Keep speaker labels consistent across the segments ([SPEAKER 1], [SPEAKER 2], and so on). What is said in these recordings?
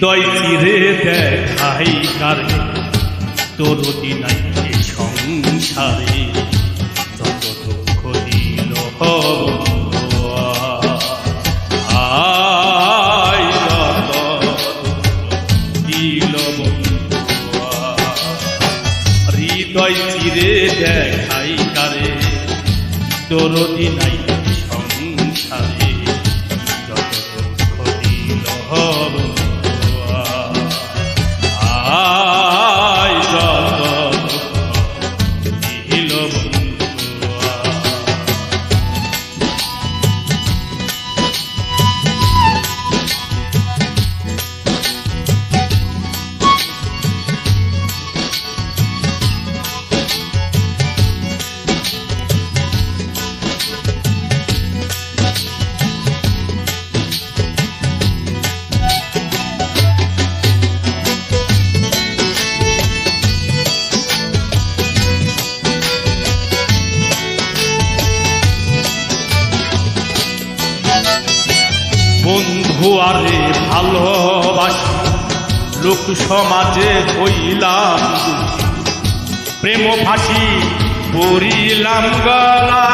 [SPEAKER 1] হৃদয় চিরে দেখাই কারে? তোর নাই সংসারে যত দুঃখ দিল আয় দিল হৃদয় চিরে দেখাই কারে? তোর নাই বন্ধু, আরে ভালোবাসি। লোক সমাজে হইলাম প্রেম ফাঁসি পড়িলাম গলা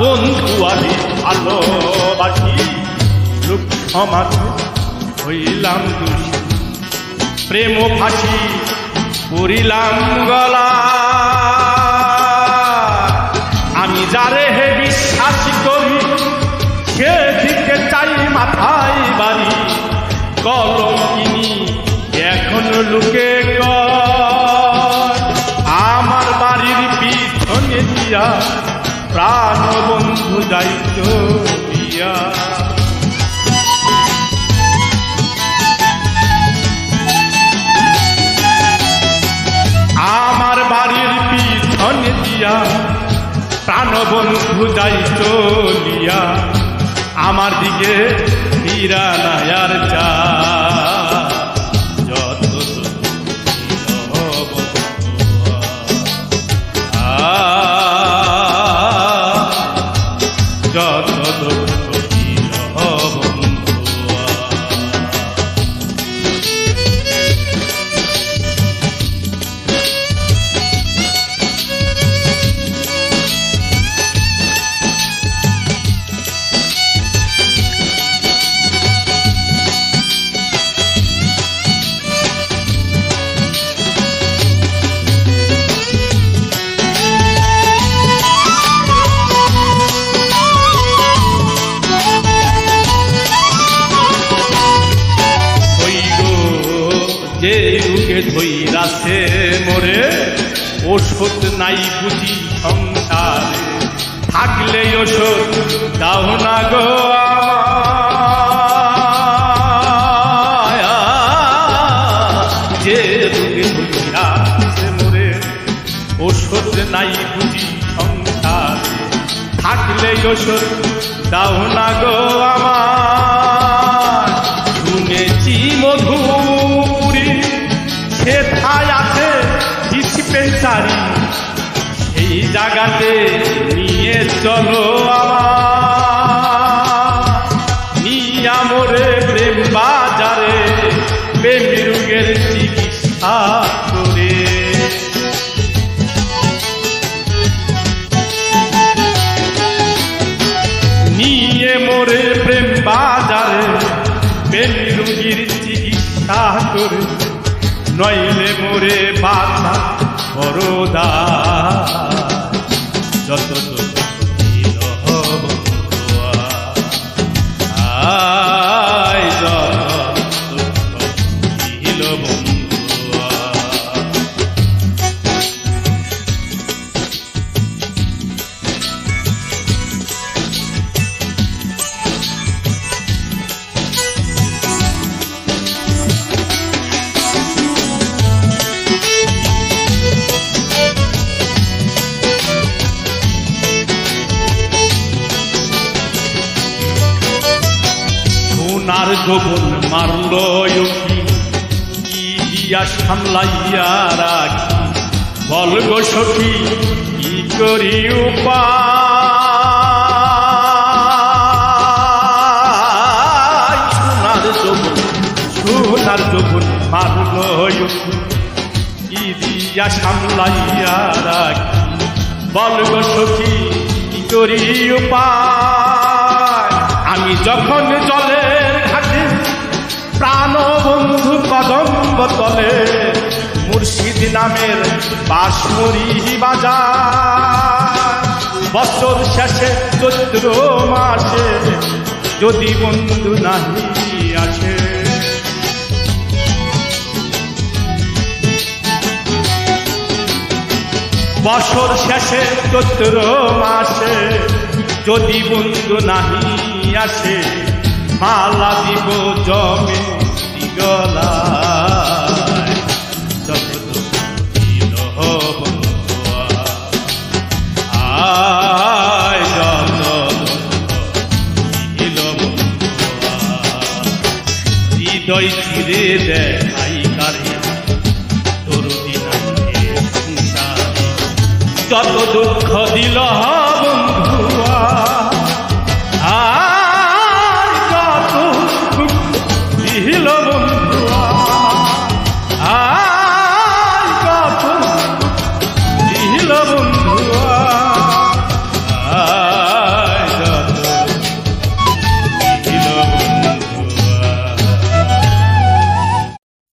[SPEAKER 1] বন্ধু, আরে ভালোবাসি। লোক সমাজে হইলাম প্রেম ফাঁসি পড়িলাম গলা কলম কিনি এখন লুকে আমার বাড়ির পিছনে দিয়া প্রাণ বন্ধু যাইত দিয়া। আমার বাড়ির পিছনে দিয়া প্রাণবন্ধু যাই চলিয়া আমার দিকে ফিরা নায়ার চা যে রুগে ধইরাছে মোরে, ওষুধ নাই বুঝি সংসারে থাকলে ওষুধ দাও না গো। যে রুগে ধইরাছে মোরে, ওষুধ নাই বুঝি সংসারে থাকলে ওষুধ দাও না গো আমার সেই জায়গাতে নিয়ে চলো আমার মোরে প্রেম বাজারে প্রেম চিকিৎসা করে। নিয়ে মোরে প্রেম বাজারে প্রেম চিকিৎসা করে। নইলে মোরে বাধা বড়দা যত যত আমার গোপন মারল কি? দিয়া সামলাইয়া রাখি? বল গো সখি, কি করি উপায়? সোনার সোনার গোপন মারল কি দিয়া সামলাইয়া রাখি? বল গো সখি, কি করি উপায়? আমি যখন জল বন্ধু কদম্ব তলে, মুর্শিদ নামের বাসমরি বাজার। বছর শেষে চৈত্র মাসে যদি বন্ধু নাহি আছে। বছর শেষে চৈত্র মাসে যদি বন্ধু নাহি আসে মালা দিব জমে বন্ধুয়া আয় যত হৃদয় চিরে দেখাই কারে তোর যত দুঃখ দিল বন্ধুয়া